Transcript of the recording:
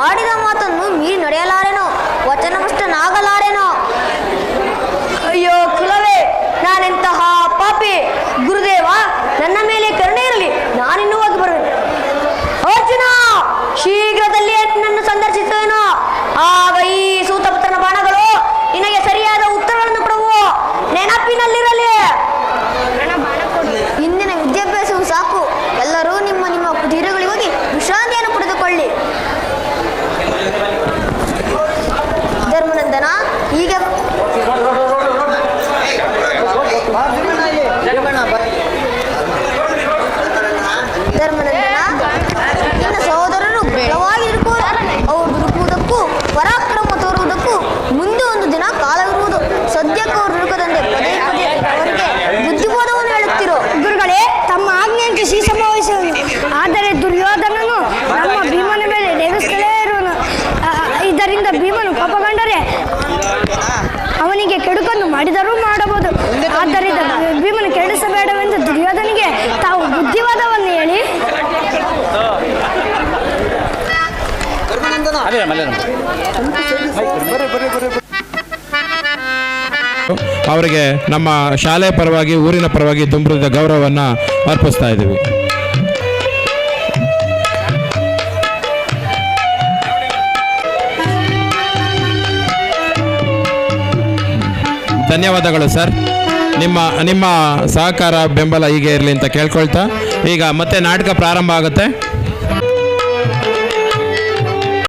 ಆಡಿದ ಮಾತನ್ನು ಮೀರಿ ನಡೆಯಲಾರ ಅವರಿಗೆ ನಮ್ಮ ಶಾಲೆ ಪರವಾಗಿ, ಊರಿನ ಪರವಾಗಿ ತುಂಬಿದ ಗೌರವವನ್ನು ಅರ್ಪಿಸ್ತಾ ಇದ್ದೀವಿ. ಧನ್ಯವಾದಗಳು ಸರ್. ನಿಮ್ಮ ನಿಮ್ಮ ಸಹಕಾರ ಬೆಂಬಲ ಹೀಗೆ ಇರಲಿ ಅಂತ ಕೇಳ್ಕೊಳ್ತಾ. ಈಗ ಮತ್ತೆ ನಾಟಕ ಪ್ರಾರಂಭ ಆಗುತ್ತೆ.